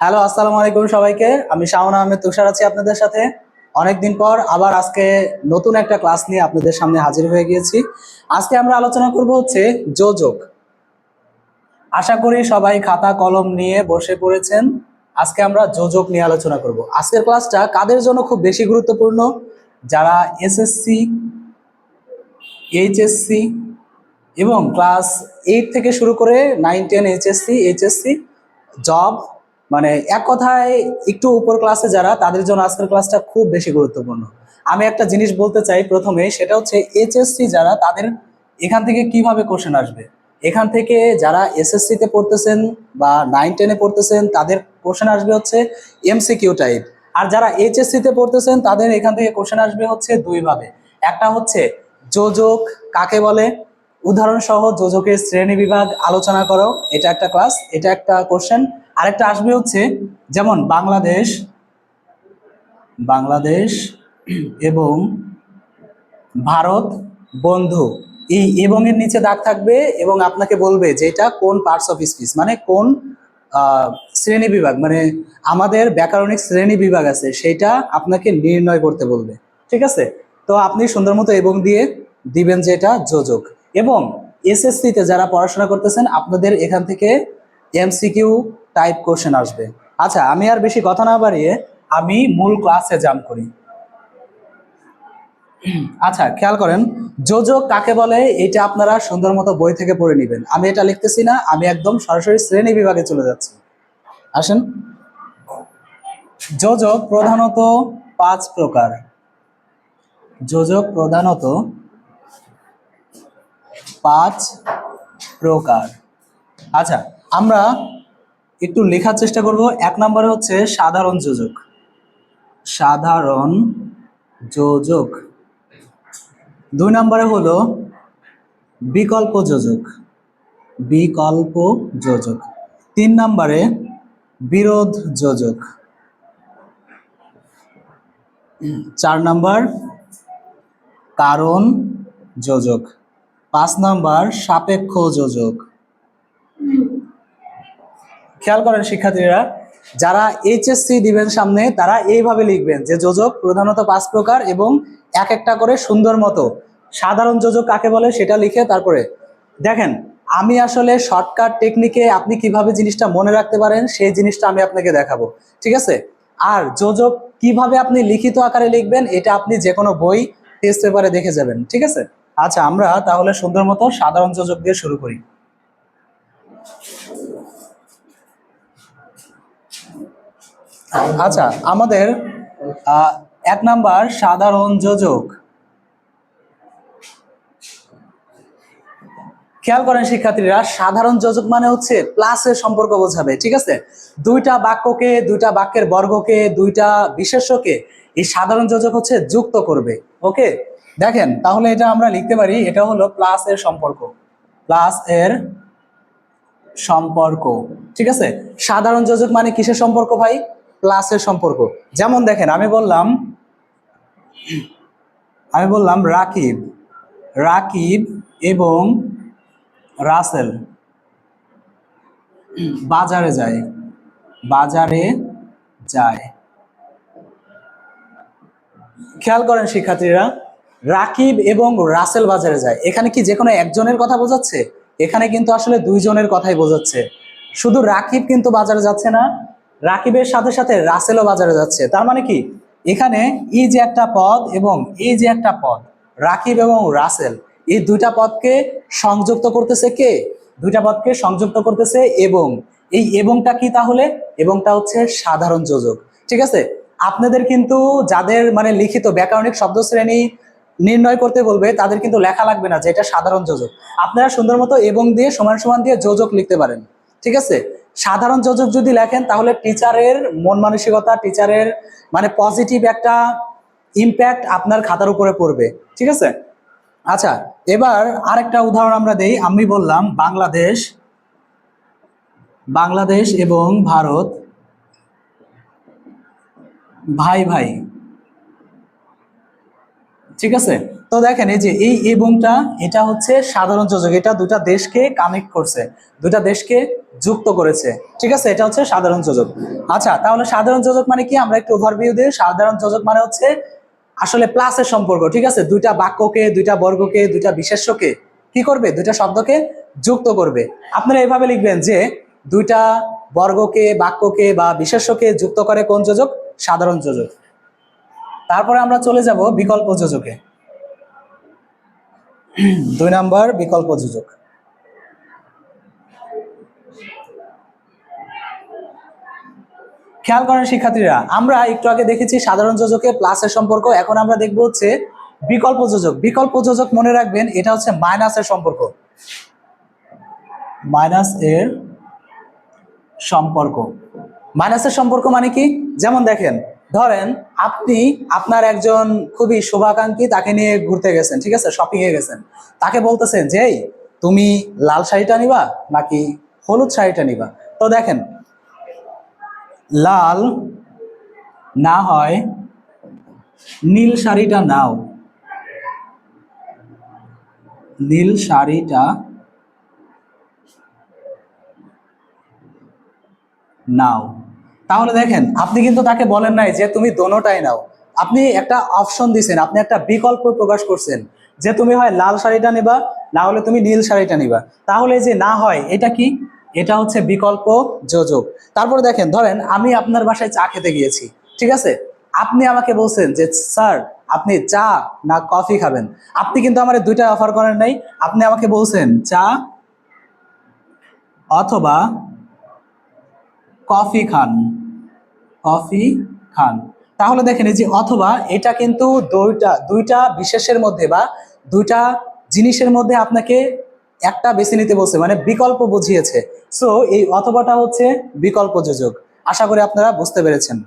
Hello, আসসালামু আলাইকুম সবাইকে। আমি শাওন আহমেদ, তুষার আছি আপনাদের সাথে। অনেকদিন পর আবার আজকে নতুন একটা ক্লাস নিয়ে আপনাদের সামনে হাজির হয়ে গিয়েছি। আজকে আমরা আলোচনা করব হচ্ছে যোজক। আশা করি সবাই খাতা, কলম নিয়ে বসে পড়েছেন। আজকে আমরা যোজক নিয়ে আলোচনা করব। আজকের ক্লাসটা কাদের জন্য খুব বেশি গুরুত্বপূর্ণ? যারা এসএসসি, এইচএসসি এবং ক্লাস এইট থেকে শুরু করে nine, ten, HSC HSC, job মানে এক কথায় একটু উপর ক্লাসে যারা, তাদের জন্য আজকের ক্লাসটা খুব বেশি গুরুত্বপূর্ণ। আমি একটা জিনিস বলতে চাই প্রথমে, সেটা হচ্ছে এইচএসসি যারা, তাদের এখান থেকে কীভাবে কোশ্চেন আসবে? এখান থেকে যারা এসএসসি তে পড়তেছেন বা নাইন টেনে পড়তেছেন, তাদের কোশ্চেন আসবে হচ্ছে এমসিকিউ টাইপ আর যারা এইচএসসি তে পড়তেছেন, তাদের এখান থেকে কোশ্চেন আসবে হচ্ছে দুইভাবে একটা হচ্ছে যোজক, কাকে বলে? উদাহরণ সহ যোজকের শ্রেণি বিভাগ আলোচনা করো। এটা একটা ক্লাস এটা একটা কোশ্চেন আরেকটা আসবে হচ্ছে যেমন বাংলাদেশ বাংলাদেশ এবং ভারত বন্ধু। এই এবং এর নিচে দাগ থাকবে এবং আপনাকে বলবে যে এটা কোন পার্টস অফ স্পিচ মানে কোন শ্রেণি বিভাগ? মানে আমাদের ব্যাকরণিক শ্রেণি বিভাগ আছে, সেটা আপনাকে নির্ণয় করতে বলবে। ঠিক আছে? তো আপনি সুন্দর মতো এবং দিয়ে দিবেন যে এটা যোজক। এবং এসএসসিতে যারা পড়াশোনা করতেছেন, আপনাদের এখান থেকে এমসিকিউ টাইপ কোশ্চেন আসবে। আচ্ছা আমি আর বেশি কথা না বাড়িয়ে আমি মূল ক্লাসে জাম্প করি। আচ্ছা খেয়াল করেন, যোজক কাকে বলে এটা আপনারা সুন্দর মতো বই থেকে পড়ে নেবেন। আমি এটা লিখতেছি না, আমি একদম সরাসরি শ্রেণি বিভাগে চলে যাচ্ছি। আসেন। যোজক প্রধানত পাঁচ প্রকার। যোজক প্রধানত পাঁচ প্রকার। আচ্ছা আমরা একটু লেখার চেষ্টা করব। এক নম্বরে হচ্ছে সাধারণ যোজক। সাধারণ যোজক। দুই নম্বরে হলো বিকল্প যোজক। বিকল্প যোজক। তিন নম্বরে বিরোধ যোজক। চার নাম্বার কারণ যোজক। পাঁচ নাম্বার সাপেক্ষ যোজক। খেয়াল করেন শিক্ষার্থীরা, যারা এইচএসসি দিবেন সামনে, তারা এইভাবে লিখবেন যে, যোজক প্রধানত পাঁচ প্রকার এবং এক একটা করে সুন্দর মতো। সাধারণ যোজক কাকে বলে সেটা লিখে তারপরে, দেখেন, আমি আসলে শর্টকাট টেকনিকে আপনি কীভাবে জিনিসটা মনে রাখতে পারেন, সেই জিনিসটা আমি আপনাকে দেখাবো। ঠিক আছে? আর যোজক কীভাবে আপনি লিখিত আকারে লিখবেন, এটা আপনি যে কোনো বই টেস্ট পেপারে দেখে যাবেন। ঠিক আছে? আচ্ছা আমরা তাহলে সুন্দর মতো সাধারণ যোজক দিয়ে শুরু করি। আচ্ছা আমাদের এক নাম্বার সাধারণ যোজক। খেয়াল করেন শিক্ষার্থীরা, সাধারণ যোজক মানে হচ্ছে প্লাসের সম্পর্ক বোঝাবে, ঠিক আছে? দুইটা বাক্যকে, দুইটা বাক্যের বর্গকে, দুইটা বিশেষ্যকে এই সাধারণ যোজক হচ্ছে যুক্ত করবে ওকে দেখেন, তাহলে এটা আমরা লিখতে পারি, এটা হলো প্লাস এর সম্পর্ক। প্লাস এর সম্পর্ক, ঠিক আছে? সাধারণ যোজক মানে কিসের সম্পর্ক ভাই? প্লাসের সম্পর্ক। যেমন দেখেন, আমি বললাম আমি বললাম রাকিব রাকিব এবং রাসেল বাজারে যায় বাজারে যায়। খেয়াল করেন শিক্ষার্থীরা, রাকিব এবং রাসেল বাজারে যায়। এখানে কি যে কোনো একজনের কথা বোঝাচ্ছে? এখানে কিন্তু আসলে দুইজনের কথাই বোঝাচ্ছে। শুধু রাকিব কিন্তু বাজারে যাচ্ছে না রাকিবের সাথে সাথে রাসেলও বাজারে যাচ্ছে। তার মানে কি? এখানে এই যে একটা পদ এবং এই যে একটা পদ, রাকিব এবং রাসেল, এই দুইটা পদকে সংযুক্ত করতেছে কে? দুইটা পদকে সংযুক্ত করতেছে এবং। এই এবংটা কি তাহলে? এবংটা হচ্ছে সাধারণ যোজক। ঠিক আছে? আপনাদের কিন্তু যাদের মানে লিখিত ব্যাকরণিক শব্দ শ্রেণি নির্ণয় করতে বলবে, তাদের কিন্তু লেখা লাগবে না যে এটা সাধারণ যোজক। আপনারা সুন্দর মতো এবং দিয়ে সমান সমান দিয়ে যোজক লিখতে পারেন। ঠিক আছে? সাধারণ যোজক যদি লেখেন, তাহলে টিচারের মন মানসিকতা টিচারের মানে পজিটিভ একটা ইম্প্যাক্ট আপনার খাতার উপরে পড়বে। ঠিক আছে? আচ্ছা এবার আরেকটা উদাহরণ আমরা দেই। আমি বললাম বাংলাদেশ বাংলাদেশ এবং ভারত, ভাই ভাই। ঠিক আছে? তো দেখেন এই যে এই এবংটা এটা হচ্ছে সাধারণ যোজক। এটা দুটা দেশকে কানেক্ট করছে দুটা দেশকে যুক্ত করেছে। ঠিক আছে? এটা হচ্ছে সাধারণ যোজক। আচ্ছা তাহলে সাধারণ যোজক মানে কি? আমরা একটু ওভারভিউ দিই। সাধারণ যোজক মানে হচ্ছে আসলে প্লাসের সম্পর্ক, ঠিক আছে? দুইটা বাক্যকে, দুইটা বর্গকে, দুইটা বিশেষ্যকে কি করবে? দুইটা শব্দকে যুক্ত করবে। আপনারা এভাবে লিখবেন যে দুইটা বর্গকে, বাক্যকে বা বিশেষ্যকে যুক্ত করে কোন যোজক? সাধারণ যোজক। তারপরে আমরা চলে যাব বিকল্প যোজকে। দুই নাম্বার বিকল্প যোজক। খেয়াল করেন শিক্ষার্থীরা, আমরা একটু আগে দেখেছি সাধারণ যোজকে প্লাসের সম্পর্ক, এখন আমরা দেখব হচ্ছে বিকল্প যোজক। বিকল্প যোজক মনে রাখবেন, এটা হচ্ছে মাইনাসের সম্পর্ক। মাইনাস এর সম্পর্ক। মাইনাসের সম্পর্ক মানে কি? যেমন দেখেন ধরেন আপনি আপনার একজন খুবই শুভাকাঙ্ক্ষী, তাকে নিয়ে ঘুরতে গেছেন, ঠিক আছে? শপিং এ গেছেন। তাকে বলতেছেন যে তুমি লাল শাড়িটা নিবা নাকি হলুদ শাড়িটা নিবা? তো দেখেন, লাল না হয়, নীল শাড়িটা নাও। নীল শাড়িটা নাও। তাহলে দেখেন, আপনি কিন্তু তাকে বলেন নাই যে তুমি দোনোটাই নাও। আপনি একটা অপশন দিছেন, আপনি একটা বিকল্প প্রকাশ করছেন যে তুমি হয় লাল শাড়িটা নিবা, না হলে তুমি নীল শাড়িটা নিবা। তাহলে যে না হয়, এটা কি? এটা হচ্ছে বিকল্প যোজক। তারপর দেখেন, ধরেন আমি আপনার বাসায় চা খেতে গিয়েছি, ঠিক আছে? আপনি আমাকে বলছেন যে, স্যার, আপনি চা না কফি খাবেন? আপনি কিন্তু আমার দুইটা অফার করেন নাই। আপনি আমাকে বলছেন, চা অথবা কফি খান। কফি খান। তাহলে দেখেন এই যে অথবা এটা কিন্তু দুইটা দুইটা বিশেষের মধ্যে বা দুইটা জিনিসের মধ্যে আপনাকে একটা বেছে নিতে বলছে মানে বিকল্প বুঝিয়েছে। সো এই অথবাটা হচ্ছে বিকল্প যোজক। আশা করি আপনারা বুঝতে পেরেছেন।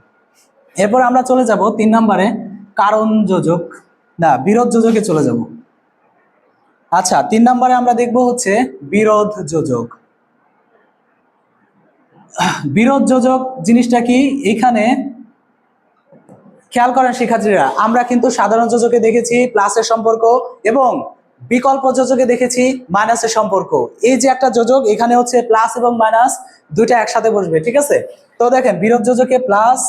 এরপর আমরা চলে যাব তিন নম্বরে, কারণ যোজক। না, বিরোধ যোজকে চলে যাব। আচ্ছা তিন নম্বরে আমরা দেখব হচ্ছে বিরোধ যোজক। বিরোধ যোজক জিনিসটা কি? এখানে খেয়াল করেন শিক্ষার্থীরা, আমরা কিন্তু সাধারণ যোজকে দেখেছি, প্লাসের সম্পর্ক এবং বিকল্প যোজকে দেখেছি, মাইনাসের সম্পর্ক। এই যে একটা যোজক, এখানে হচ্ছে প্লাস এবং মাইনাস দুইটা একসাথে বসবে, ঠিক আছে? তো দেখেন বিরোধ যোজকে প্লাস,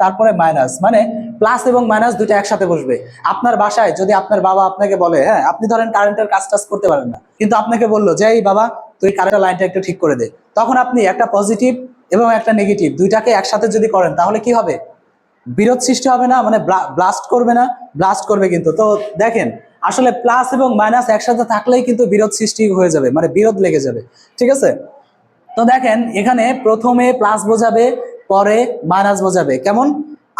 তারপরে মাইনাস মানে প্লাস এবং মাইনাস দুইটা একসাথে বসবে। আপনার বাসায়, যদি আপনার বাবা আপনাকে বলে হ্যাঁ আপনি ধরেন কারেন্টের কাজ টাজ করতে পারেন না। কিন্তু আপনাকে বলল যে, এই বাবা, তুই কারেন্টের লাইনটা একটু ঠিক করে দে। তখন আপনি একটা পজিটিভ এবং একটা নেগেটিভ দুইটাকে একসাথে যদি করেন, তাহলে কি হবে? বিরোধ সৃষ্টি হবে না মানে ব্লাস্ট করবে না ব্লাস্ট করবে কিন্তু। তো দেখেন, আসলে প্লাস এবং মাইনাস একসাথে থাকলেই কিন্তু বিরোধ সৃষ্টি হয়ে যাবে মানে বিরোধ লেগে যাবে, ঠিক আছে? তো দেখেন, এখানে প্রথমে প্লাস বোঝাবে, পরে মাইনাস বোঝাবে। কেমন?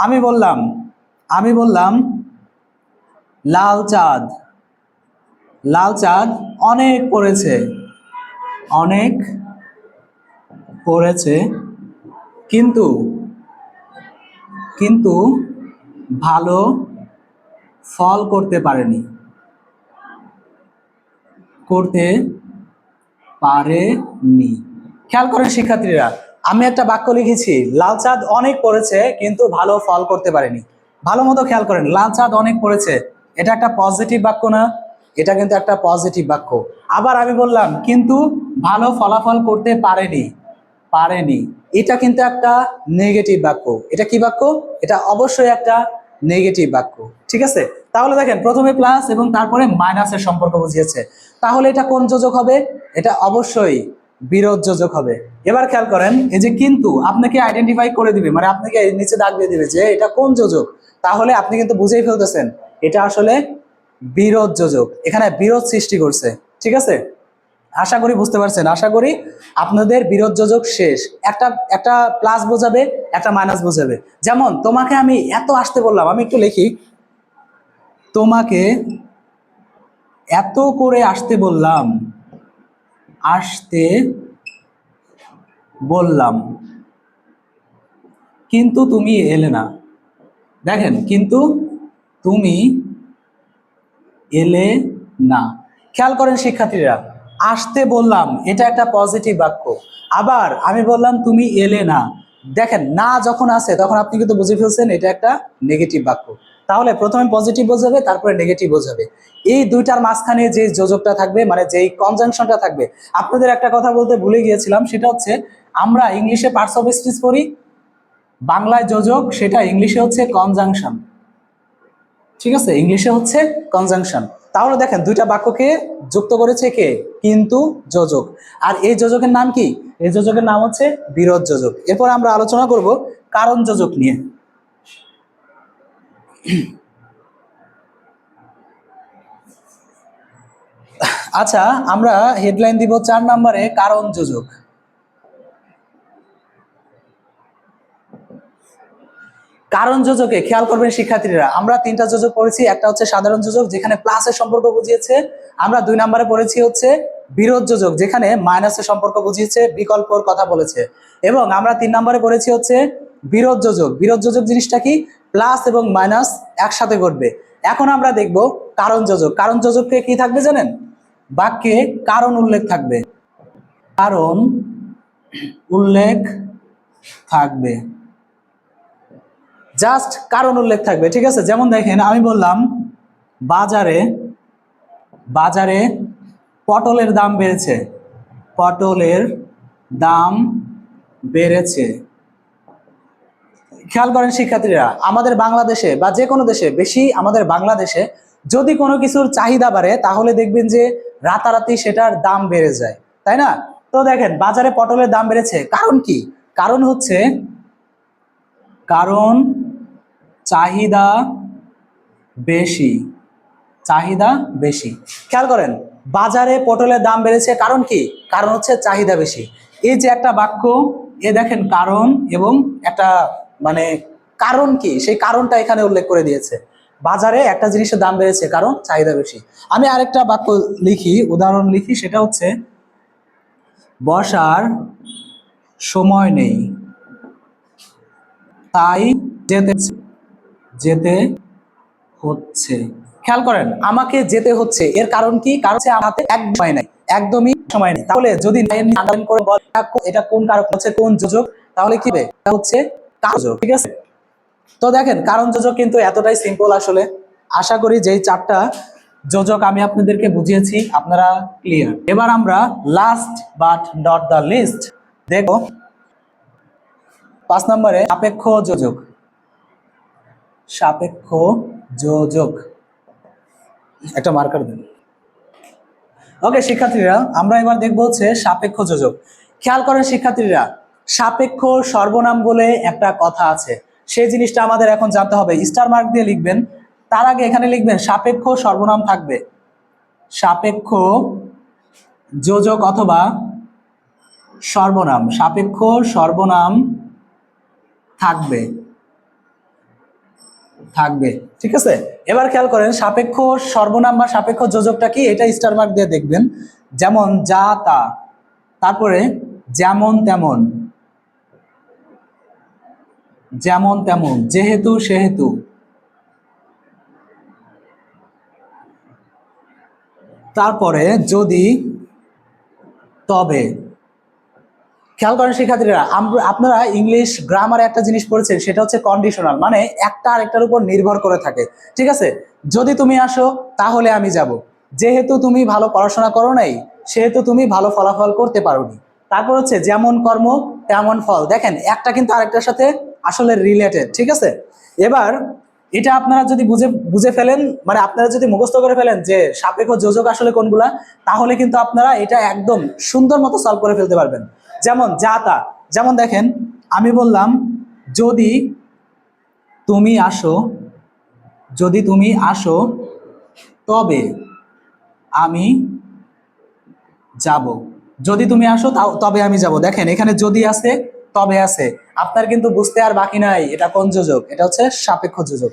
আমি বললাম আমি বললাম, লাল চাঁদ লাল চাঁদ অনেক পড়েছে, অনেক পড়েছে কিন্তু কিন্তু ভালো ফল করতে পারেনি। করতে পারেনি। খেয়াল করেন শিক্ষার্থীরা, আমি একটা বাক্য লিখেছি, লাল চাঁদ অনেক পড়েছে, কিন্তু ভালো ফল করতে পারেনি। ভালো মতো খেয়াল করেন, লাল চাঁদ অনেক পড়েছে। এটা একটা পজিটিভ বাক্য না? এটা কিন্তু একটা পজিটিভ বাক্য। আবার আমি বললাম, কিন্তু ভালো ফলাফল করতে পারেনি। পারেনি। এটা কিন্তু একটা নেগেটিভ বাক্য। এটা কি বাক্য? এটা অবশ্যই একটা নেগেটিভ বাক্য। ঠিক আছে? তাহলে দেখেন, প্রথমে প্লাস এবং তারপরে মাইনাসের সম্পর্ক বুঝিয়েছে। তাহলে এটা কোন যোজক হবে? এটা অবশ্যই বিরোধ যোজক হবে। এবার খেয়াল করেন, এই যে কিন্তু আপনাকে আইডেন্টিফাই করে দিবে মানে আপনাকে নিচে দাগ দিয়ে দিবে যে এটা কোন যোজক? তাহলে আপনি কিন্তু বুঝেই ফেলতেছেন, এটা আসলে বিরোধ যোজক। এখানে বিরোধ সৃষ্টি করছে। ঠিক আছে? আশা করি বুঝতে পারছেন, আশা করি আপনাদের বিরোধ যোজক শেষ। একটা একটা প্লাস বোঝাবে, একটা মাইনাস বোঝাবে। যেমন, তোমাকে আমি এত আসতে বললাম, আমি একটু লিখি। তোমাকে এত করে আসতে বললাম আসতে বললাম, কিন্তু তুমি এলে না। দেখেন, কিন্তু তুমি এলে না। খেয়াল করেন শিক্ষার্থীরা আসতে বললাম, এটা একটা পজিটিভ বাক্য। আবার আমি বললাম, তুমি এলে না। দেখেন, না যখন আসে, তখন আপনি কিন্তু বুঝে ফেলছেন এটা একটা নেগেটিভ বাক্য। তাহলে প্রথমে পজিটিভ বোঝাবে, তারপরে নেগেটিভ বোঝাবে। এই দুইটার মাঝখানে যে যোজকটা থাকবে মানে যেই কনজাংশনটা থাকবে, আপনাদের একটা কথা বলতে ভুলে গিয়েছিলাম, সেটা হচ্ছে আমরা ইংলিশে পার্টস অফ স্পিচ পড়ি, বাংলায় যোজক, সেটা ইংলিশে হচ্ছে কনজাংশন ঠিক আছে? ইংলিশে হচ্ছে কনজাংশন তাহলে দেখেন, দুইটা বাক্যকে যুক্ত করেছে কে? কিন্তু যোজক। আর এই যোজকের নাম কি? এই যোজকের নাম হচ্ছে বিরোধ যোজক। এরপর আমরা আলোচনা করব কারণ যোজক নিয়ে। আচ্ছা আমরা হেডলাইন দিব চার নম্বরে কারণ যোজক। কারণ যোজকে খেয়াল করবেন শিক্ষার্থীরা, আমরা তিনটা যোজক পড়েছি, একটা হচ্ছে সাধারণ যোজক, যেখানে প্লাসের সম্পর্ক বুঝিয়েছে, আমরা দুই নম্বরে পড়েছি হচ্ছে বিরোধ যোজক, যেখানে মাইনাসের সম্পর্ক বুঝিয়েছে, বিকল্পর কথা বলেছে। এবং আমরা তিন নম্বরে পড়েছি হচ্ছে বিরোধ যোজক বিরোধ যোজক জিনিসটা কি? প্লাস এবং মাইনাস একসাথে ঘটবে। এখন আমরা দেখব কারণ যোজক, কারণ যোজককে কি থাকবে জানেন? বাক্যে কারণ উল্লেখ থাকবে। কারণ উল্লেখ থাকবে। জাস্ট কারণ উল্লেখ থাকবে, ঠিক আছে? যেমন দেখেন, আমি বললাম, বাজারে বাজারে পটলের দাম বেড়েছে। পটলের দাম বেড়েছে। খেয়াল করেন শিক্ষার্থীরা, আমাদের বাংলাদেশে বা যে কোনো দেশে, বেশি আমাদের বাংলাদেশে যদি কোনো কিছুর চাহিদা বাড়ে, তাহলে দেখবেন যে রাতারাতি সেটার দাম বেড়ে যায়। তাই না? তো দেখেন, বাজারে পটলের দাম বেড়েছে। কারণ কি? কারণ হচ্ছে, কারণ চাহিদা বেশি চাহিদা বেশি। খেয়াল করেন, বাজারে পটলের দাম বেড়েছে, কারণ কি? কারণ হচ্ছে চাহিদা বেশি। এই যে একটা বাক্য, এ দেখেন কারণ এবং একটা মানে কারণ কি? সেই কারণটা এখানে উল্লেখ করে দিয়েছে। বাজারে একটা জিনিসের দাম বেড়েছে, কারণ চাহিদা বেশি। আমি আরেকটা বাক্য লিখি, উদাহরণ লিখি, সেটা হচ্ছে, বসার সময় নেই, তাই যেতে যেতে হচ্ছে। খেয়াল করেন, আমাকে যেতে হচ্ছে। এর কারণ কি? কারণ হাতে এক নাই, একদমই সময় নেই। তাহলে যদি করে বল, এটা কোন কারক হচ্ছে কোন যোজক, তাহলে কি হবে? হচ্ছে ঠিক আছে? তো দেখেন, কারণ যোজক কিন্তু এতটাই সিম্পল আসলে। আশা করি যেই চারটা যোজক আমি আপনাদেরকে বুঝিয়েছি, আপনারা ক্লিয়ার এবার আমরা last but not the least দেখো, পাঁচ নম্বরে আপেক্ষ যোজক। সাপেক্ষ যোজক। একটা মার্কার দেন। ওকে শিক্ষার্থীরা, আমরা এবার দেখব হচ্ছে সাপেক্ষ যোজক। খেয়াল করেন শিক্ষার্থীরা, সাপেক্ষ সর্বনাম বলে একটা কথা আছে। সেই জিনিসটা আমাদের এখন জানতে হবে। স্টার মার্ক দিয়ে লিখবেন, তার আগে এখানে লিখবেন, সাপেক্ষ সর্বনাম থাকবে। সাপেক্ষ যোজক অথবা সর্বনাম, সাপেক্ষ সর্বনাম থাকবে। থাকবে। ঠিক আছে? এবার খেয়াল করেন, সাপেক্ষ সর্বনাম বা সাপেক্ষ যোজকটা কি? এটা স্টার মার্ক দিয়ে দেখবেন। যেমন যা, তা। তারপরে, যেমন, তেমন। যেমন, তেমন। যেহেতু, সেহেতু। তারপরে যদি তবে খেয়াল করেন শিক্ষার্থীরা আপনারা ইংলিশ গ্রামারে একটা জিনিস পড়েছেন, সেটা হচ্ছে কন্ডিশনাল মানে একটা আরেকটার উপর নির্ভর করে থাকে। ঠিক আছে? যদি তুমি আসো, তাহলে আমি যাব। যেহেতু তুমি ভালো পড়াশোনা করো নাই, সেহেতু তুমি ভালো ফলাফল করতে পারোনি। তারপর হচ্ছে, যেমন কর্ম, তেমন ফল। দেখেন, একটা কিন্তু আরেকটার সাথে আসলে রিলেটেড ঠিক আছে? এবার, এটা আপনারা যদি বুঝে বুঝে ফেলেন মানে আপনারা যদি মুখস্থ করে ফেলেন যে সাপেক্ষ যোজক আসলে কোনগুলা, তাহলে কিন্তু আপনারা এটা একদম সুন্দর মতো সলভ করে ফেলতে পারবেন। যেমন যা তা। যেমন দেখেন, আমি বললাম, যদি তুমি আসো, যদি তুমি আসো, তবে আমি যাব। যদি তুমি আসো তবে আমি যাব। দেখেন, এখানে যদি আছে, তবে আছে। আপনার কিন্তু বুঝতে আর বাকি নাই, এটা কোন যোজক? এটা হচ্ছে সাপেক্ষ যোজক।